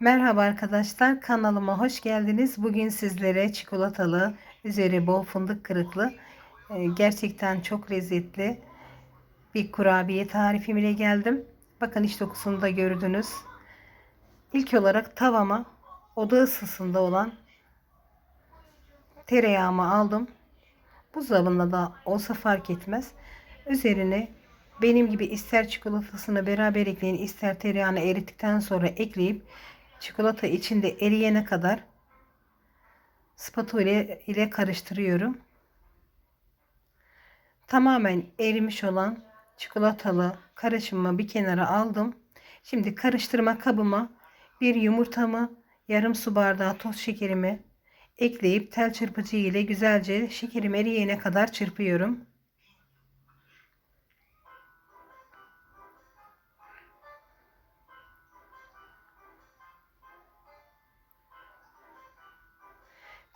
Merhaba arkadaşlar kanalıma hoş geldiniz. Bugün sizlere çikolatalı, üzeri bol fındık kırıklı, e, gerçekten çok lezzetli bir kurabiye tarifim ile geldim. Bakın iç dokusunu da gördünüz. İlk olarak tavama oda ısısında olan tereyağımı aldım. Buzdolabında da olsa fark etmez. Üzerine benim gibi ister çikolatasını beraber ekleyin ister tereyağını erittikten sonra ekleyip çikolata içinde eriyene kadar spatula ile karıştırıyorum. Tamamen erimiş olan çikolatalı karışımımı bir kenara aldım. Şimdi karıştırma kabıma bir yumurtamı, yarım su bardağı toz şekerimi ekleyip tel çırpıcı ile güzelce şekerim eriyene kadar çırpıyorum.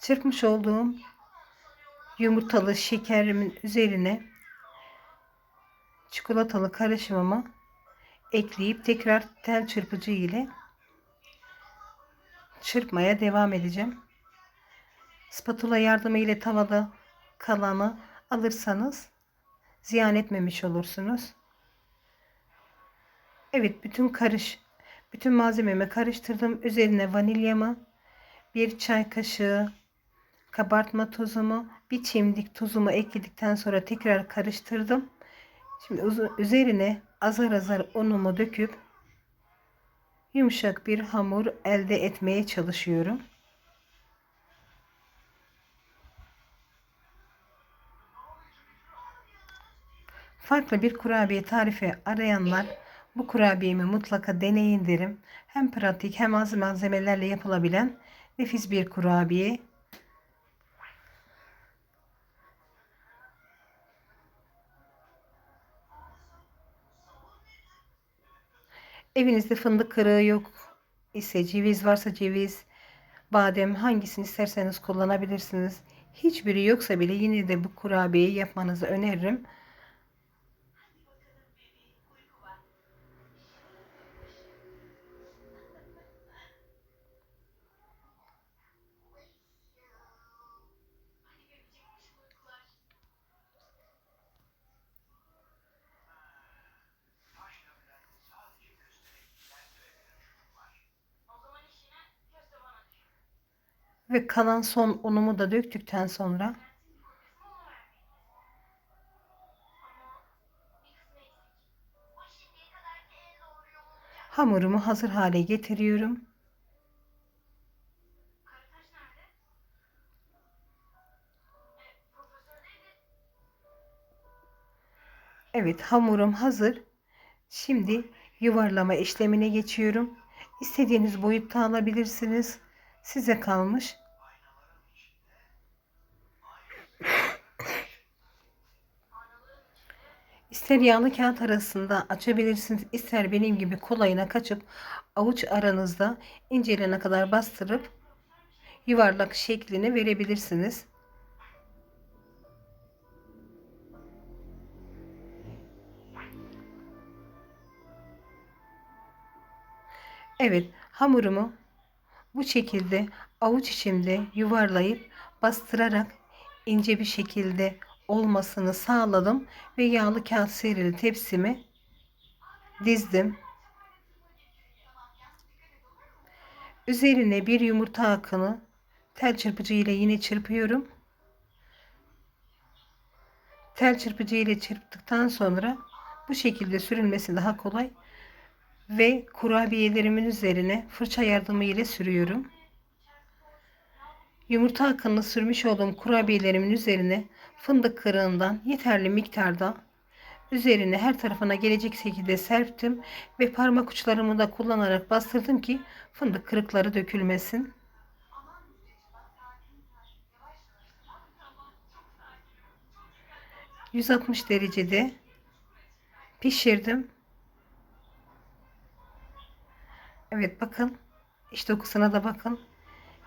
Çırpmış olduğum yumurtalı şekerimin üzerine çikolatalı karışımımı ekleyip tekrar tel çırpıcı ile çırpmaya devam edeceğim. Spatula yardımı ile tavada kalanı alırsanız ziyan etmemiş olursunuz. Evet bütün karış bütün malzememi karıştırdım. Üzerine vanilyamı, bir çay kaşığı kabartma tozumu, bir çimdik tuzumu ekledikten sonra tekrar karıştırdım. Şimdi üzerine azar azar unumu döküp yumuşak bir hamur elde etmeye çalışıyorum. Farklı bir kurabiye tarifi arayanlar bu kurabiyemi mutlaka deneyin derim. Hem pratik hem az malzemelerle yapılabilen nefis bir kurabiye. Evinizde fındık kırığı yok ise ceviz varsa ceviz, badem hangisini isterseniz kullanabilirsiniz. Hiçbiri yoksa bile yine de bu kurabiyeyi yapmanızı öneririm. Ve kalan son unumu da döktükten sonra hamurumu hazır hale getiriyorum. Evet hamurum hazır. Şimdi yuvarlama işlemine geçiyorum. İstediğiniz boyutta alabilirsiniz. Size kalmış. İster yağlı kağıt arasında açabilirsiniz, ister benim gibi kolayına kaçıp avuç aranızda incelene kadar bastırıp yuvarlak şeklini verebilirsiniz. Evet, hamurumu bu şekilde avuç içinde yuvarlayıp bastırarak ince bir şekilde olmasını sağladım ve yağlı kağıt serili tepsimi dizdim. Üzerine bir yumurta akını tel çırpıcı ile yine çırpıyorum. Tel çırpıcı ile çırptıktan sonra bu şekilde sürülmesi daha kolay ve kurabiyelerimin üzerine fırça yardımı ile sürüyorum. Yumurta akını sürmüş olduğum kurabiyelerimin üzerine fındık kırığından yeterli miktarda üzerine her tarafına gelecek şekilde serptim ve parmak uçlarımı da kullanarak bastırdım ki fındık kırıkları dökülmesin. ...160 derecede pişirdim. Evet bakın iç dokusuna da bakın.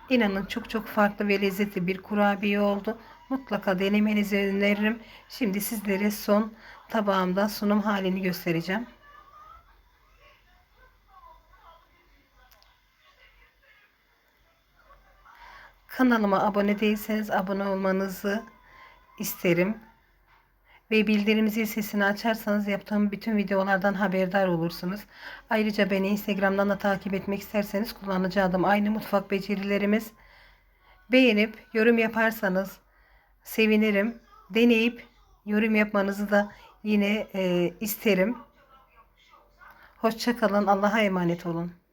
İnanın çok çok farklı ve lezzetli bir kurabiye oldu. Mutlaka denemenizi öneririm. Şimdi sizlere son tabağımda sunum halini göstereceğim. Kanalıma abone değilseniz abone olmanızı isterim. Ve bildirim zil sesini açarsanız yaptığım bütün videolardan haberdar olursunuz. Ayrıca beni Instagram'dan da takip etmek isterseniz kullanıcı adım aynı mutfak becerilerimiz. Beğenip yorum yaparsanız sevinirim. Deneyip yorum yapmanızı da yine e, isterim. Hoşçakalın. Allah'a emanet olun.